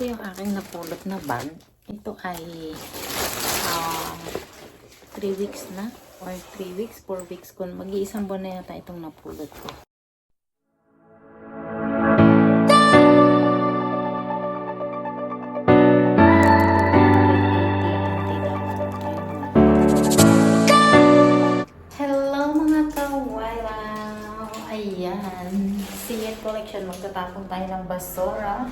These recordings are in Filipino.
Ito yung aking napulot na bag. Ito ay 3 weeks na or 3 weeks, 4 weeks kung mag-iisang buwan na yata itong napulot ko. Hello mga kawalaw! Ayan, Siyet Collection. Magtatapon tayo ng basura.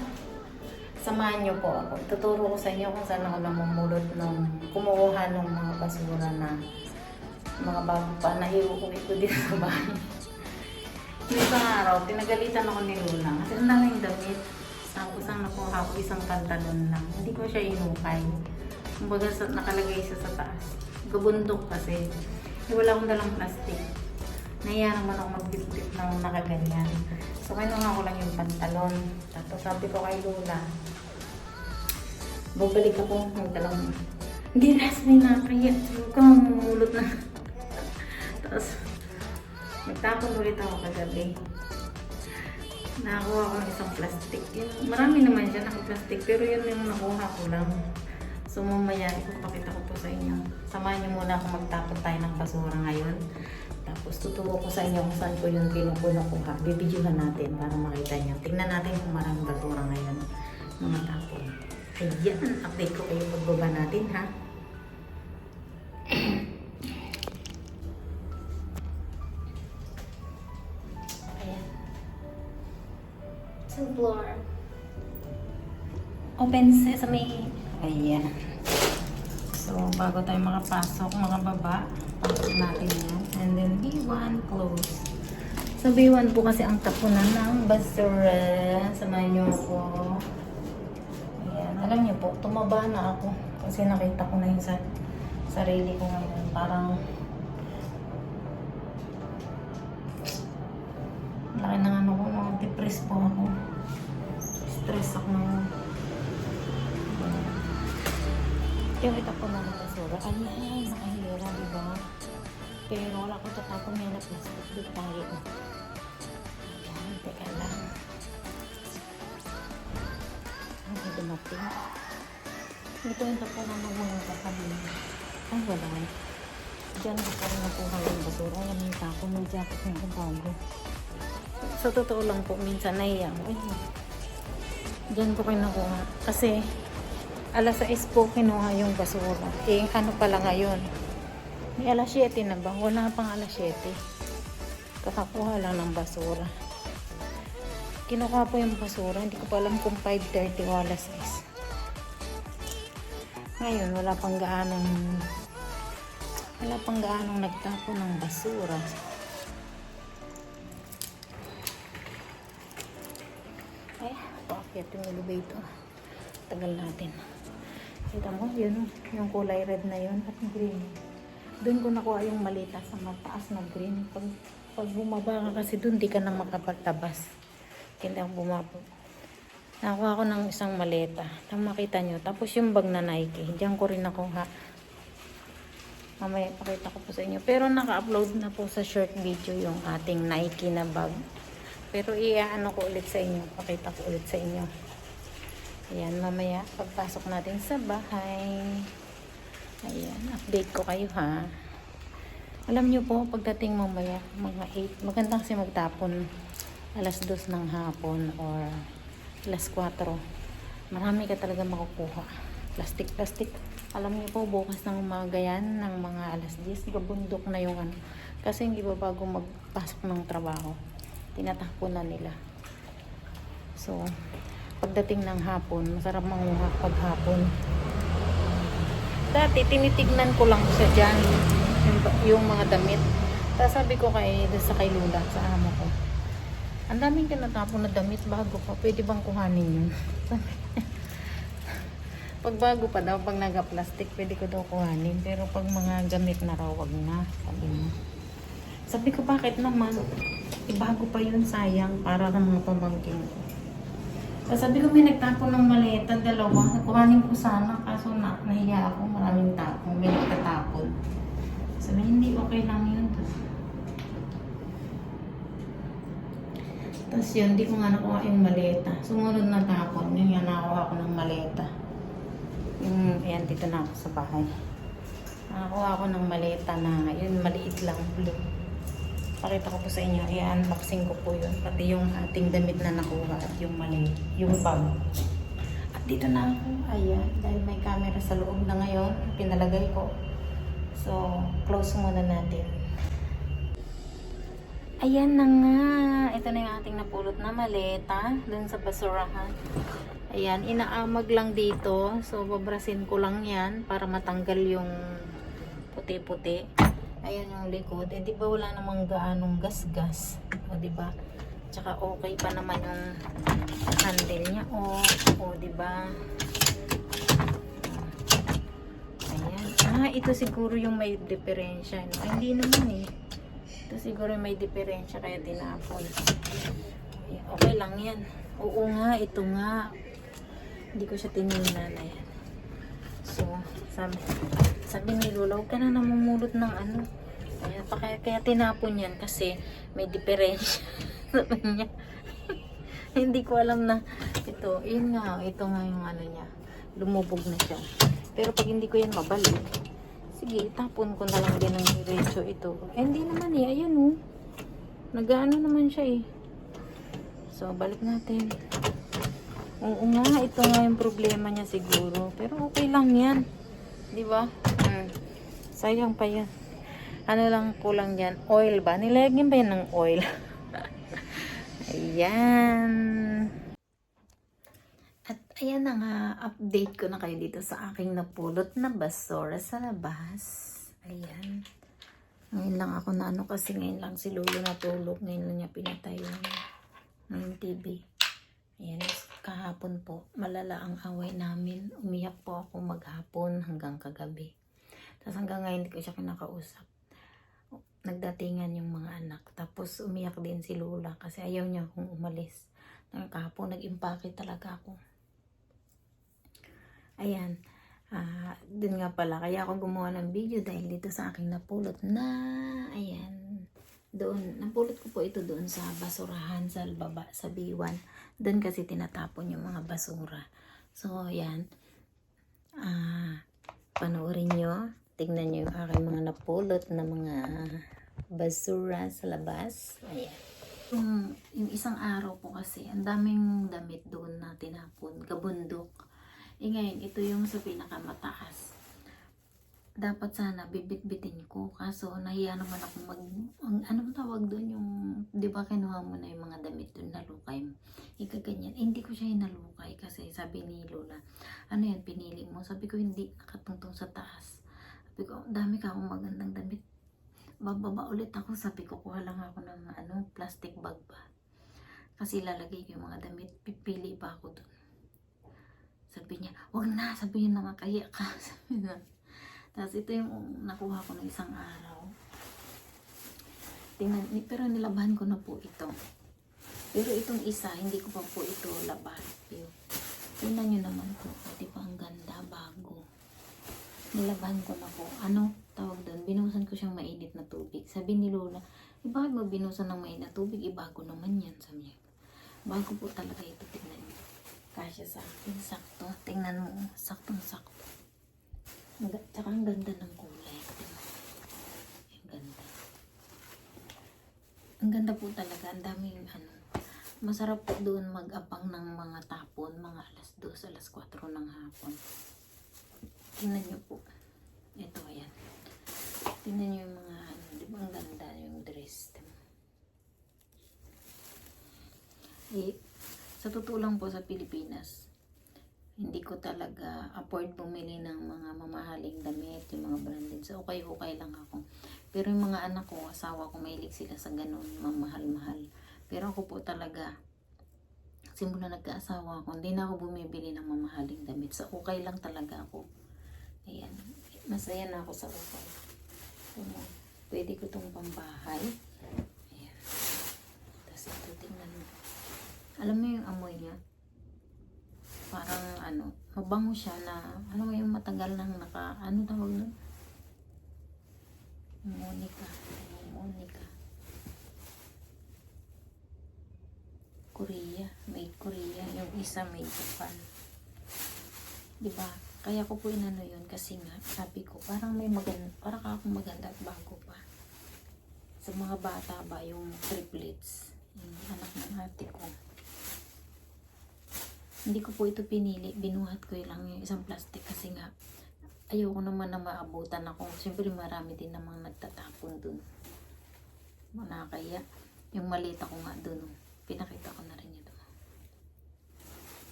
Samahan niyo po ako. Tuturo ko sa inyo kung saan ako namumulot ng kumukuha ng mga basura na mga bago pa na iuwi ko dito sa bahay. Isang araw, pinagalitan ako ni Luna. Kasi ang daming damit. Tapos ang nakuha ko isang pantalon lang. Hindi ko siya inukay. Kumbaga sa, nakalagay siya sa taas. Gabundok kasi. Wala akong dalang plastic. Naiya naman ako magbitbit ng nakaganyan. So, kinuha ko lang yung pantalon. Tapos sabi ko kay Lola, babalik ako ng dalang hindi rest may nakaya. Huwag ka mamumulot na. Tapos, nagtapon ulit ako kagabi. Nakakuha ko ng isang plastic. Yung, marami naman siya naka-plastic, pero yun yung nakuha ko lang. So mamaya, ipapakita ko po sa inyo. Samahan niyo muna ako magtapon tayo ng basura ngayon. Tapos tuturo ko sa inyo kung saan ko yung kinukuha. Bibidyohan natin para makita niyo. Tingnan natin kung maraming basura ngayon. Mga tapon. Ayan, update ko kayo pagbaba natin ha. Ayan. Sa floor. Open sesame. Ayan. So, bago tayo makapasok, mga baba, pasok natin yan. And then, B1, close. Sa B1 po kasi ang tapunan ng basura. Samahan niyo ako. Ayan. Alam niyo po, tumaba na ako. Kasi nakita ko na yung sa sarili ko ngayon. Parang laki ng ano ko, mga depressed po ako. Stress ako ngayon. Yung ito po na ng basura. Ayan, nakahira, di ba? Pero wala akong tatapon ngayon na plastic. Di tayo. Ayan, teka lang. Ano dumating? Ito yung tapunan ng mga kakabi. Ay, wala. Diyan ko pa rin nakuha yung basura. Ayan yung tapon ng jacket ng bago. Sa totoo lang po, minsan nahiya. Ay, diyan ko kinukuha. Kasi, alas 6 po kinuha yung basura. Eh, ano pala ngayon? May alas 7 na ba? Wala pang alas 7. Kakakuha lang ng basura. Kinukuha po yung basura. Hindi ko pa alam kung 5.30 o alas 6. Ngayon, wala pang gaanong wala pang gaanong nagtapo ng basura. Ay, paakyat yung elevator. Tagal natin. Kita mo, yun, yung kulay red na yun at green. Doon ko nakuha yung malita sa mataas na green. Pag, pag bumaba ka kasi doon, di ka nang makapagtabas. Ako bumaba. Nakuha ko ng isang maleta. Tama makita nyo. Tapos yung bag na Nike, diyan ko rin nakuha. Mamaya pakita ko po sa inyo. Pero naka-upload na po sa short video yung ating Nike na bag. Pero iaano ko ulit sa inyo. Pakita ko ulit sa inyo. Ayan, mamaya pagpasok natin sa bahay. Ayan, update ko kayo ha. Alam nyo po, pagdating mamaya, mga 8, maganda kasi magtapon alas 2 ng hapon or alas 4. Marami ka talaga makukuha. Plastic, plastic. Alam niyo po, bukas ng umaga yan, ng mga alas 10, gabundok na yung ano. Kasi yung iba bago magpasok ng trabaho, tinatakbo na nila. So, pagdating ng hapon, masarap manguha pag hapon. Dati, tinitignan ko lang siya dyan, yung, yung mga damit. Tapos sabi ko kay, sa kay Lula, sa amo ko, ang daming tinatapon na damit bago pa, pwede bang kuhanin yun? pag bago pa daw, pag naga-plastic, pwede ko daw kuhanin. Pero pag mga gamit na raw, wag na. Sabi mo. Sabi ko, bakit naman? Eh, bago pa yun, sayang, para ng mga pamangkin ko. Tapos sabi ko, may nagtapon ng maleta, dalawa. Kuhanin ko sana, kaso na, nahiya ako, maraming tapon, may nagtatapon. Sabi, hindi okay lang yun. Tapos yun, di ko nga nakuha yung maleta. Sumunod na tapon, yun nga nakuha ko ng maleta. nandito na ako sa bahay. Nakakuha ako ng maleta na, yun, maliit lang, blue. Pakita ko po sa inyo, i-unboxing ko po yun. Pati yung ating damit na nakuha at yung mali, yung bag. At dito na ako, ayan, dahil may camera sa loob na ngayon, pinalagay ko. So, close muna natin. Ayan na nga. Ito na yung ating napulot na maleta dun sa basurahan. Ayan, inaamag lang dito. So, babrasin ko lang yan para matanggal yung puti-puti. Ayan yung likod. Eh, di ba wala namang gaanong gas-gas? O, di ba? Tsaka okay pa naman yung handle niya. O, o di ba? Ayan. Ah, ito siguro yung may diferensya. No? Hindi naman eh. Ito siguro may diferensya kaya tinapon. Ay, Okay lang yan. Oo nga, ito nga. Hindi ko siya tinignan. Ayan. So, sabi, sabi ni Lola, huwag ka na namumulot ng ano. Ayan, pa kaya, kaya tinapon yan kasi may diferensya. sabi niya. Hindi ko alam na ito. Yun nga, ito nga yung ano niya. Lumubog na siya. Pero pag hindi ko yan mabalik, sige, itapon ko na lang din ng diretso ito. Eh, hindi naman eh. Ayan oh. Nagaano naman siya eh. So, balik natin. Oo nga, ito nga yung problema niya siguro. Pero okay lang yan. Di ba? Sayang pa yan. Ano lang kulang yan? Oil ba? Nilagyan ba yan ng oil? Ayan. At ayan na nga, update ko na kayo dito sa aking napulot na basura sa labas. Ayan. Ngayon lang ako na ano kasi ngayon lang si Lolo natulog. Ngayon lang niya pinatay yung, yung TV. Ayan, kahapon po, malala ang away namin. Umiyak po ako maghapon hanggang kagabi. Tapos hanggang ngayon hindi ko siya kinakausap. Nagdatingan yung mga anak. Tapos umiyak din si Lola kasi ayaw niya akong umalis. Kahapon nag-impake talaga ako. Ayan. Ah, dun nga pala, kaya ako gumawa ng video dahil dito sa aking napulot na, ayan, doon, napulot ko po ito doon sa basurahan sa baba, sa B1. Doon kasi tinatapon yung mga basura. So, ayan, ah, panoorin nyo, tingnan nyo yung aking mga napulot na mga basura sa labas. Ayan. Yung, yung isang araw po kasi, ang daming damit doon na tinapon, kabundok. Eh ngayon, ito yung sa pinakamataas. Dapat sana bibit-bitin ko. Kaso nahiya naman ako mag... Ang, anong tawag doon yung... Di ba kinuha mo na yung mga damit doon, nalukay mo. Ikaganyan. Eh, hindi ko siya hinalukay kasi sabi ni Lola, ano yan, pinili mo. Sabi ko, hindi, nakatungtong sa taas. Sabi ko, dami ka akong magandang damit. Bababa ulit ako. Sabi ko, kuha lang ako ng ano, plastic bag ba. Kasi lalagay ko yung mga damit. Pipili pa ako doon. Sabi niya, wag na, sabi niya nakakaya ka. Sabi na. Tapos ito yung nakuha ko ng isang araw. Tingnan, pero nilabahan ko na po ito. Pero itong isa, hindi ko pa po ito laban. Tingnan nyo naman po. Di ba ang ganda. Nilabahan ko na po. Ano tawag doon? Binuhusan ko siyang mainit na tubig. Sabi ni Lola, eh bakit mo binuhusan ng mainit na tubig? Ibago naman yan. Sabi niya. Bago po talaga ito. Tingnan niyo. Kasya sa akin. Sakto. Tingnan mo. Saktong sakto. Tsaka ang ganda ng kulay. Ang ganda. Ang ganda po talaga. Ang daming ano. Masarap po doon mag-apang ng mga tapon. Mga alas 2, alas 4 ng hapon. Tingnan niyo po. Ito, ayan. Tingnan niyo yung mga ano. Di ba ang ganda yung dress. Eh, sa totoo lang po sa Pilipinas, hindi ko talaga afford bumili ng mga mamahaling damit, yung mga branded. So, okay-okay lang ako. Pero yung mga anak ko, asawa ko, mahilig sila sa ganun, mamahal-mahal. Pero ako po talaga, simula nagkaasawa ako, hindi na ako bumibili ng mamahaling damit. So, okay lang talaga ako. Ayan. Masaya na ako sa. Ito, pwede ko itong pambahay. Ayan. Tapos ito, tingnan mo. Alam mo yung amoy niya? Parang ano, mabango siya na, ano mo yung matagal nang naka, ano tawag nun? Monica. Monica. Korea. May Korea. Yung isa may Japan. Diba? Kaya ko po inano yun kasi nga, sabi ko, parang may maganda, parang akong maganda at bago pa. Sa mga bata ba, yung triplets, yung anak ng ate ko. Hindi ko po ito pinili, binuhat ko lang yung isang plastic kasi nga, ayoko naman na maabutan ako. Siyempre marami din namang nagtatapon dun. Manakaya. Yung malita ko nga dun, pinakita ko na rin ito.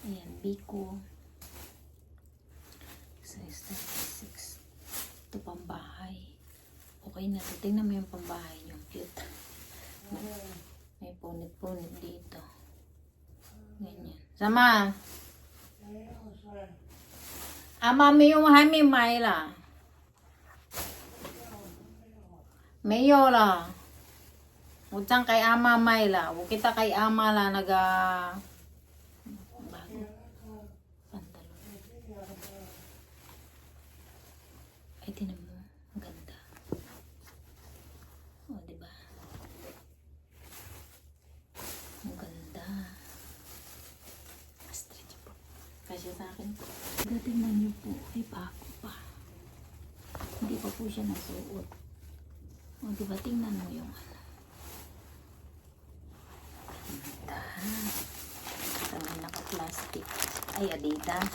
Ayan, Biko. Size 36. Ito pambahay. Okay na to. Tingnan mo yung pambahay niyo. Cute. May, may punit-punit dito. Ganyan. Sama! Ama mi yung hami mai la. Mayo la. Utang kay ama mai la. Kita kay ama la naga... Bago. Pantalon. Ay, tinan mo. Ang ganda. O, diba? Ang ganda. Stretch po. Kasi sa akin po. Tingnan niyo po. Ay, bago pa. Hindi pa po siya nasuot. O, diba? Tingnan mo yung ano. Ganda. Kami naka-plastic. Ay, Adidas.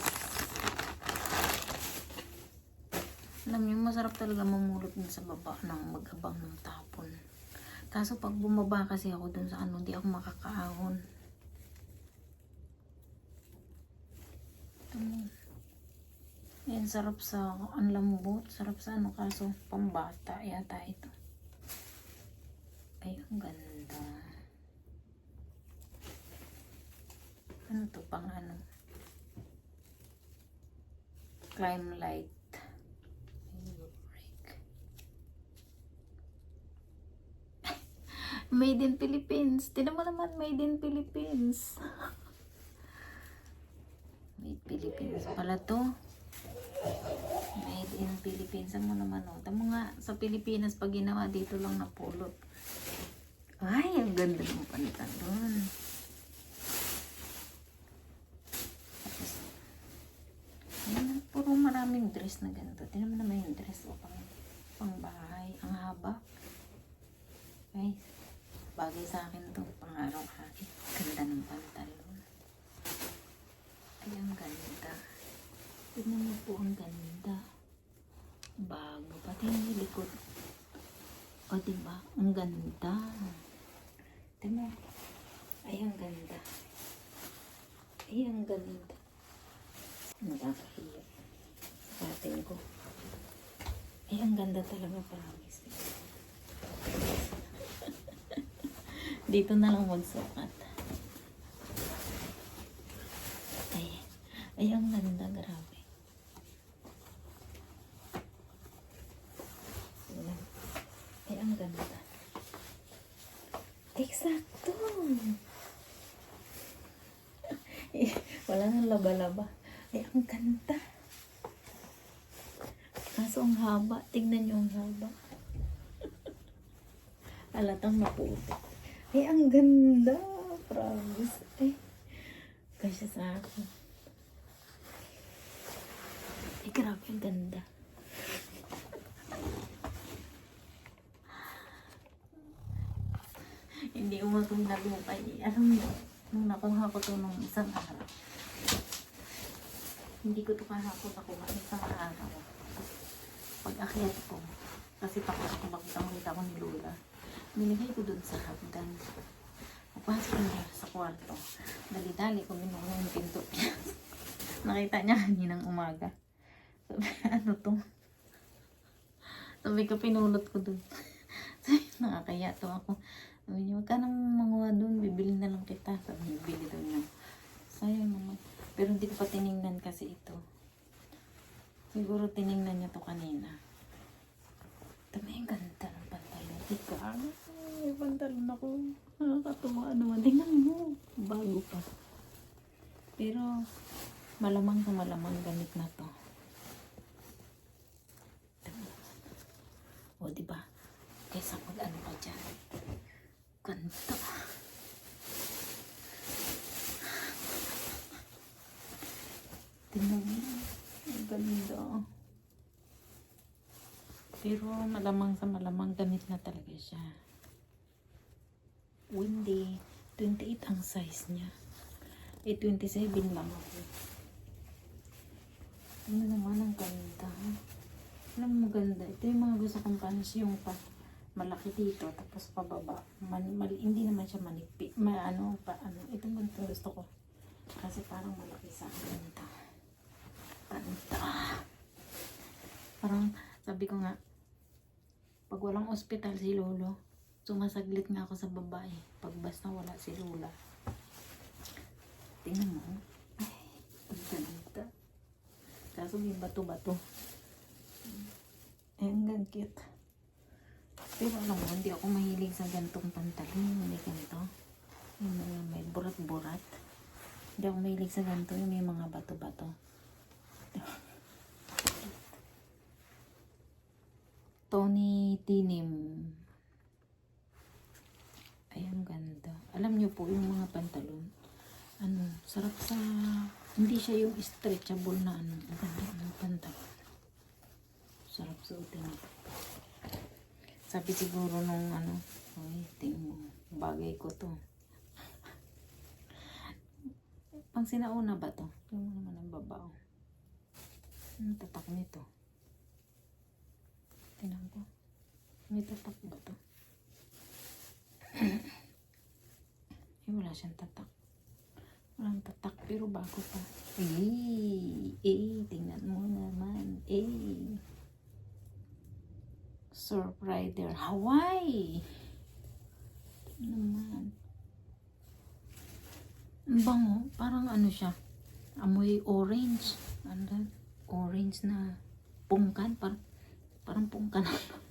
Alam niyo, masarap talaga mamulot dun sa baba ng mag-abang ng tapon. Kaso pag bumaba kasi ako dun sa ano, hindi ako makakaahon. Ito mo. Yan, sarap sa, ang lambot, sarap sa ano, kaso pambata yata ito. Ay, ang ganda. Ano to, pang ano? Climb light. Made in Philippines. Tinan mo naman, made in Philippines. Made Philippines pala to. Made in Philippines. Ano naman o. Tamo nga, sa Pilipinas, pag ginawa dito lang napulot. Ay, ang ganda ng palitan doon. Puro maraming dress na ganito. Tingnan mo naman yung dress o pang, pang bahay. Ang haba. Ay, bagay sa akin to pang araw-araw. Ganda ng pantalon. Ay, ang ganda. Tingnan mo po ang ganda. Bago. Pati yung likod. O, diba? Ang ganda. Tingnan mo. Ay, ang ganda. Ay, ang ganda. Nakakahiya. Sa atin ko. Ay, ang ganda talaga, promise. Dito na lang magsukat. Ay, ay, ang ganda, grabe. Ayan. Ay, ang ganda. Eksakto. Eh, wala nang laba-laba. Ay, ang ganda. Kaso ang haba. Tingnan nyo ang haba. Alatang maputi. Ay, ang ganda. Promise. Ay, kasya sa akin. Ay, grabe ang ganda. Hindi umatong nalukay. Alam mo, nung nakuha ko to nung isang araw. Hindi ko to kahapon nakuha isang araw. Pag akyat ko, kasi takot ako makita ko ni Lola. Nilagay ko dun sa hagdan. Papasok niya sa kwarto. Dali-dali ko minunong yung pinto niya. Nakita niya kaninang umaga. Sabi, ano to? Sabi ko, pinulot ko dun. Sabi, nakakaya to ako. Sabi niya, wag ka nang manguha dun, bibili na lang kita. Sabi niya, bibili daw niya. Sayang naman. Pero hindi ko pa tiningnan kasi ito. Siguro tiningnan niya to kanina. Tama yung ganda ng pantalon. Ika, may pantalon ako. Nakakatuwa naman. Tingnan mo, bago pa. Pero, malamang sa malamang gamit na to. O, di ba? Kaysa mag-ano ka dyan. Ganda. Tingnan mo. Ang ganda. Pero malamang sa malamang gamit na talaga siya. Windy. 28 ang size niya. Eh, 27 lang ako. Ano naman ang ganda. Alam mo ganda. Ito yung mga gusto kong pants yung pa malaki dito tapos pababa. Man, mal, hindi naman siya manipi. Ma, ano, pa, ano. Ito ang ganito gusto ko. Kasi parang malaki sa akin ito. Ganda. Parang sabi ko nga, pag walang ospital si Lolo, sumasaglit nga ako sa babae. Pag basta wala si Lola. Tingnan mo. Ay, ang ganda. Kaso may bato-bato. Ay, ang cute. Pero alam mo, hindi ako mahilig sa gantong pantalon. Hindi ganito. Yung may burat-burat. Hindi ako mahilig sa ganito. Yung may mga bato-bato. Tony Tinim. Ay, ang ganda. Alam niyo po, yung mga pantalon, ano, sarap sa, hindi siya yung stretchable na ano, ang ganda ng pantalon. Sarap suotin. Sabi siguro nung ano, ay, tingin mo, bagay ko to. Pang sinauna ba to? Mo naman ang babaw. Ang tatak nito. Tingnan ko. May tatak ba to? Eh, wala siyang tatak. Walang tatak, pero bago pa. Eh, eh, tingnan mo naman. Eh. Surf Rider Hawaii. Tingnan naman. Ang bango. Parang ano siya. Amoy orange. Ano? Orange na pungkan. Parang, parang pungkan.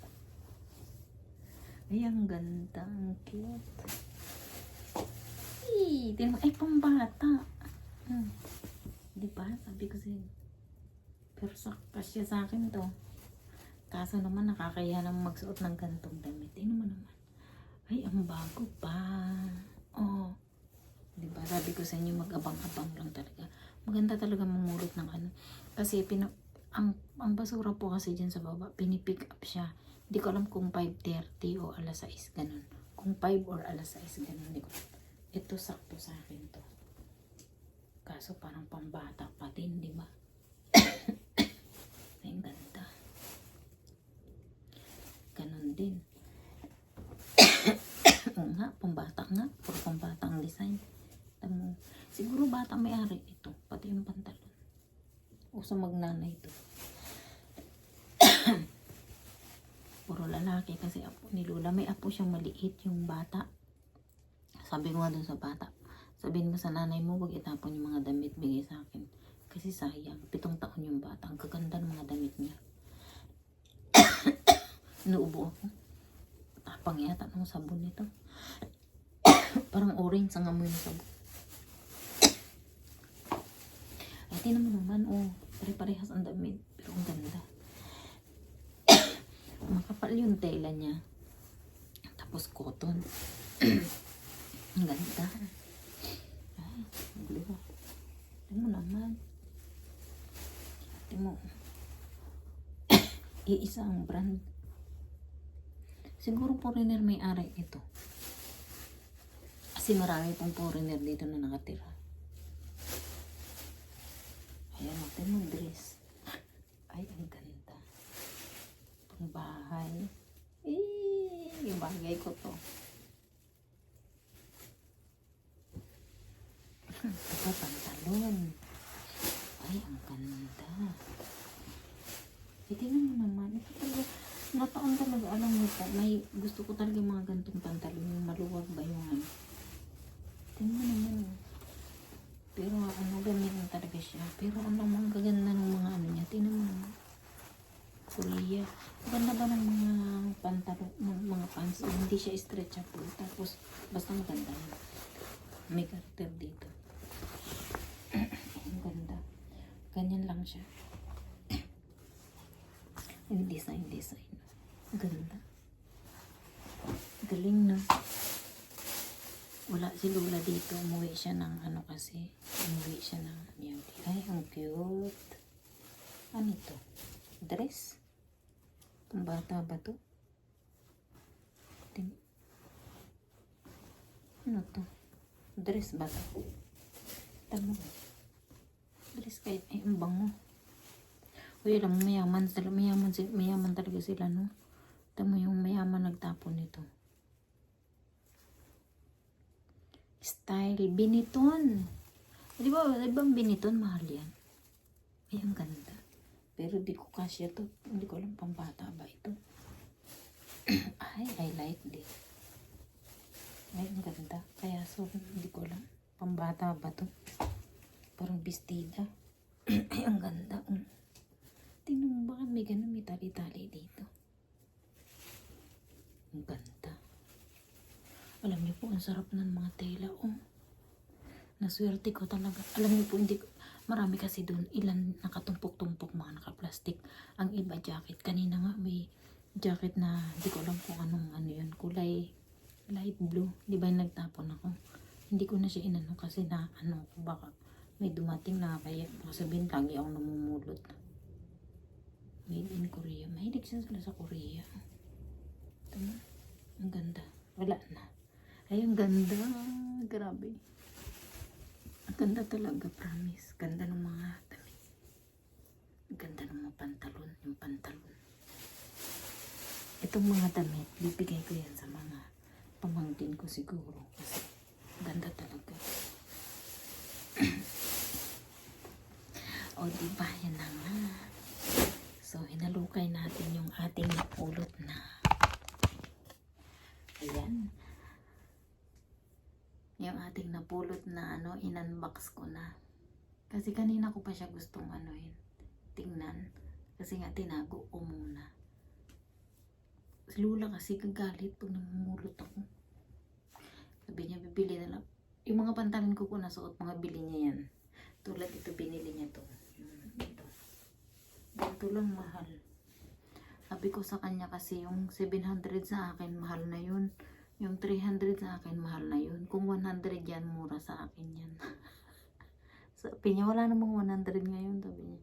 Ay, ang ganda. Ang cute. Ay, mo. Ay, pambata. Hmm. Di ba? Sabi ko sa'yo. Pero sakta siya sa akin to. Kaso naman nakakaya naman magsuot ng gantong damit. Tingnan mo naman. Ay, ang bago pa. Oh. Di ba? Sabi ko sa inyo, mag-abang-abang lang talaga. Maganda talaga mamulot ng ano. Kasi pina, ang, ang basura po kasi dyan sa baba, pinipick up siya. Hindi ko alam kung 5.30 o alas 6, ganun. Kung 5 or alas 6, ganun. Hindi ko. Ito sakto sa akin to. Kaso parang pambata pa din, di ba? Ay, ganda. Ganun din. Oo nga, pambata nga. Puro pambata ang design. Tamo. Siguro bata may-ari ito. Pati yung pantalon. O sa magnanay ito. Puro lalaki kasi apo ni Lola. May apo siyang maliit yung bata. Sabi ko nga dun sa bata. Sabihin mo sa nanay mo, wag itapon yung mga damit bigay sa akin. Kasi sayang. Pitong taon yung bata. Ang kaganda ng mga damit niya. Inuubo ako. Tapang yata ng sabon nito. Parang orange ang amoy ng sabon. Ay, tinan mo naman, oh. Pare-parehas ang damit. Pero ang ganda. Makapal yung tela niya. Tapos cotton. ang ganda. Ay, blue. Tingnan mo naman. Tingnan mo. Iisa ang brand. Siguro foreigner may ari ito. Kasi marami pong foreigner dito na nakatira. Ayan, natin mo dress. Ay, ang ganda. Pang bahay. Bagay ko to. Ito, pantalon. Ay, ang ganda. Eh, tingnan mo naman. Ito talaga, nataon talaga, alam mo po, may gusto ko talaga mga gantong pantalon, yung maluwag ba yung ano. Tingnan naman. Pero ano, ganyan talaga siya. Pero ano, mga gaganda ng mga ano niya. Tingnan mo naman. Korea. Ganda ba ng mga pantalon, ng mga pants? Eh, hindi siya stretchable. Tapos, basta maganda yun. May karakter dito. Ang ganda. Ganyan lang siya. Yung design, design. Ganda. Galing na. Wala si Lola dito. Umuwi siya ng ano kasi. Umuwi siya ng beauty. Ay, ang cute. Ano to? Dress? Bata ba to? Ano to? Dress ba to? Tama ba? Dress kahit ay ang bango. Uy, alam mo, mayaman, sila- mayaman, mayaman talaga sila, no? Tama yung mayaman nagtapon nito. Style, biniton. Di ba, di ba biniton, mahal yan? Ay, ang ganda. Pero di ko kasya to. Hindi ko alam pambata ba ito. Ay, I like this. Ay, ang ganda. Kaya so, hindi ko alam. Pambata ba to? Parang bestida. Ay, ang ganda. Mm. Tingnan mo bakit may ganun, may tali-tali dito. Ang ganda. Alam niyo po, ang sarap ng mga tela. Oh. Naswerte ko talaga. Alam niyo po, hindi ko, marami kasi doon, ilan nakatumpok-tumpok mga naka-plastic. Ang iba jacket. Kanina nga may jacket na, hindi ko alam kung anong ano yun, kulay light blue. Di ba nagtapon ako? Hindi ko na siya inano kasi na ano, baka may dumating na kaya sabihin lagi akong namumulot. Made in Korea. Mahilig siya sila sa Korea. Tama. Ang ganda. Wala na. Ay, ang ganda. Grabe. Ang ganda talaga, promise. Ganda ng mga damit. Ang ganda ng mga pantalon. Yung pantalon. Itong mga damit, bibigay ko yan sa ko siguro. Ganda talaga. o, diba? Yan na nga. So, hinalukay natin yung ating napulot na. Ayan. Yung ating napulot na ano, in-unbox ko na. Kasi kanina ko pa siya gustong ano yun, tingnan. Kasi nga tinago ko muna. Si Lula kasi gagalit pag namumulot ako. Sabi niya, bibili na lang. Yung mga pantalon ko po nasuot, mga bili niya yan. Tulad ito, binili niya to. Ito. Ito lang mahal. Sabi ko sa kanya kasi yung 700 sa akin, mahal na yun. Yung 300 sa akin, mahal na yun. Kung 100 yan, mura sa akin yan. sabi niya, wala namang 100 ngayon, sabi niya.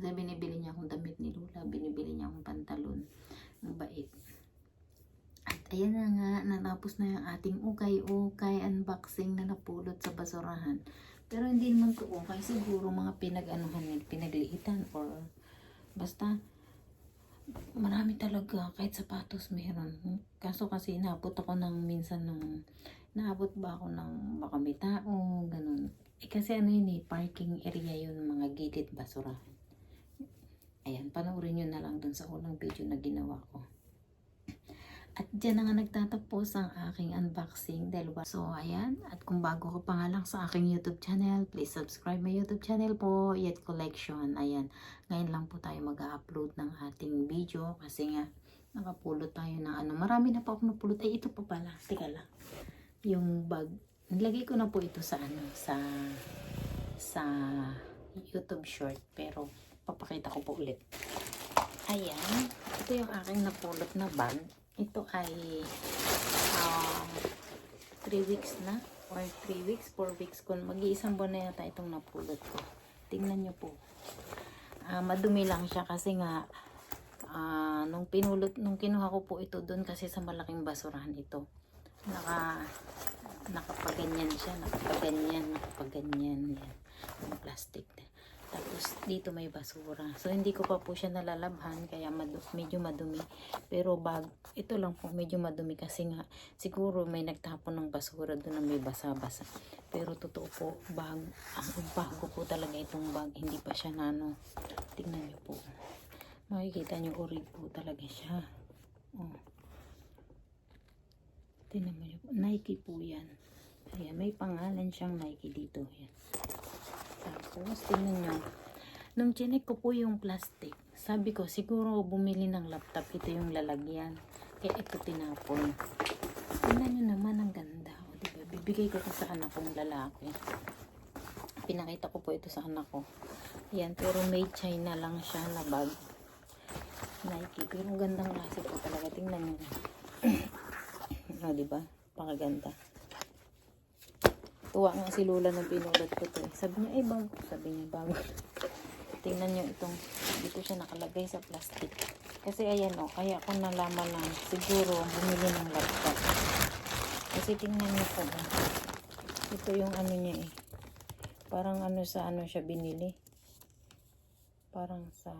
Kasi binibili niya akong damit ni Lula, binibili niya akong pantalon. Ang bait. Ayan na nga, natapos na yung ating ukay-ukay unboxing na napulot sa basurahan. Pero hindi naman to ukay, siguro mga pinag-anuhan, pinagliitan or basta marami talaga kahit sapatos meron. Kaso kasi naabot ako ng minsan ng naabot ba ako ng baka may tao ganun. Eh kasi ano yun eh parking area yun mga gilid basurahan. Ayan panoorin nyo na lang dun sa unang video na ginawa ko at dyan na nga nagtatapos ang aking unboxing dahil so ayan at kung bago ko pa nga lang sa aking youtube channel please subscribe my youtube channel po Yet Collection ayan ngayon lang po tayo mag-upload ng ating video kasi nga nakapulot tayo ng ano. Marami na po ako napulot. Ay, ito pa pala. Teka lang. Yung bag. Nilagay ko na po ito sa ano, sa sa YouTube short. Pero, papakita ko po ulit. Ayan. Ito yung aking napulot na bag. Ito ay 3 weeks na or 3 weeks, 4 weeks kung mag-iisang buwan na yata itong napulot ko. Tingnan nyo po. Ah, madumi lang siya kasi nga ah, nung pinulot nung kinuha ko po ito doon kasi sa malaking basurahan ito. Naka nakapaganyan siya, nakapaganyan, nakapaganyan yan. Yung plastic. Tapos dito may basura. So hindi ko pa po siya nalalabhan kaya madu medyo madumi. Pero bag ito lang po medyo madumi kasi nga siguro may nagtapon ng basura doon na may basa-basa. Pero totoo po bag ang bago po talaga itong bag hindi pa siya nano. Tingnan niyo po. Makikita niyo ori po talaga siya. Oh. Tingnan mo po. Nike po yan. Ayan, may pangalan siyang Nike dito. Ayan. Tapos, tingnan nyo. Nung chinek ko po yung plastic, sabi ko, siguro bumili ng laptop, ito yung lalagyan. Kaya ito tinapon. Tingnan nyo naman, ang ganda. O, diba? Bibigay ko ito sa anak kong lalaki. Pinakita ko po ito sa anak ko. Yan, pero made China lang siya na bag. Nike. Pero ang gandang klase po talaga. Tingnan nyo. o, diba? Pakaganda. Tuwa nga si Lola nung pinulot ko to. eh. Sabi niya, ay bago. Sabi niya, bago. tingnan nyo itong, dito siya nakalagay sa plastic. Kasi ayan o, kaya ko nalaman na siguro bumili ng laptop. Kasi tingnan nyo po. oh. Ito yung ano niya eh. Parang ano sa ano siya binili. Parang sa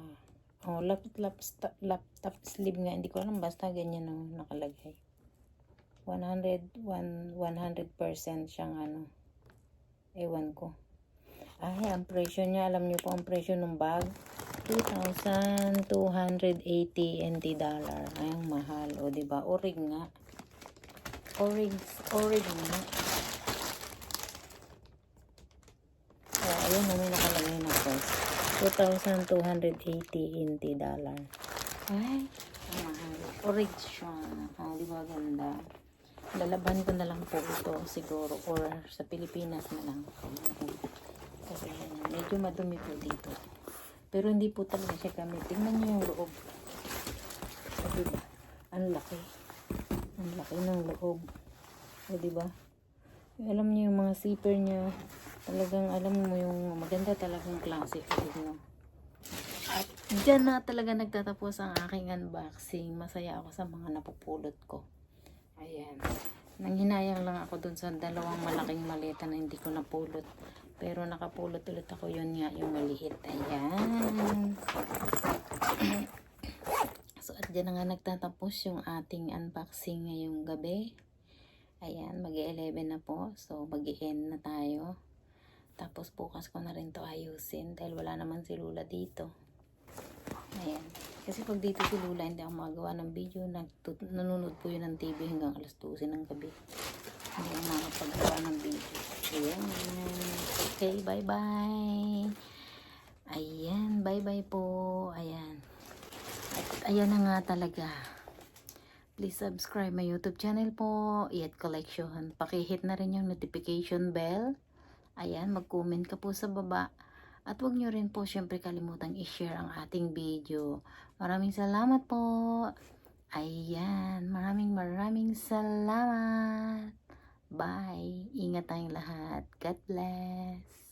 oh, laptop, laptop, laptop sleeve nga. Hindi ko alam. Basta ganyan ang nakalagay. 100, one- 100% siyang ano. Ewan ko. Ay, ang presyo niya. Alam niyo po ang presyo ng bag. 2,280 NT dollar. Ay, ang mahal. O, diba? Orig nga. Orig, orig nga. O, ayun na may nakalagay na price. 2,280 NT dollar. Ay, ang mahal. Orig siya. O, diba ganda? Lalaban ko na lang po ito siguro or sa Pilipinas na lang. Kasi medyo madumi po dito. Pero hindi po talaga siya gamit. Tingnan niyo yung loob. O, diba? Ang laki. Ang laki ng loob. O, diba? Alam niyo yung mga zipper niya. Talagang alam mo yung maganda talagang klase. O, diba? At dyan na talaga nagtatapos ang aking unboxing. Masaya ako sa mga napupulot ko. Ayan. Nanghinayang lang ako dun sa dalawang malaking maleta na hindi ko napulot. Pero nakapulot ulit ako yun nga, yung maliit. Ayan. so, at dyan na nga nagtatapos yung ating unboxing ngayong gabi. Ayan, mag-11 na po. So, mag-end na tayo. Tapos bukas ko na rin to ayusin dahil wala naman si Lula dito. Ayan. Kasi pag dito si Lula, hindi ako magawa ng video. Nagtut- po yun ng TV hanggang alas 12 ng gabi. Hindi ako nakapagawa ng video. Ayan. Okay, bye-bye. Ayan, bye-bye po. Ayan. At ayan na nga talaga. Please subscribe my YouTube channel po. Iat Collection. Pakihit na rin yung notification bell. Ayan, mag-comment ka po sa baba. At huwag nyo rin po syempre kalimutang i-share ang ating video. Maraming salamat po. Ayan, maraming maraming salamat. Bye. Ingat tayong lahat. God bless.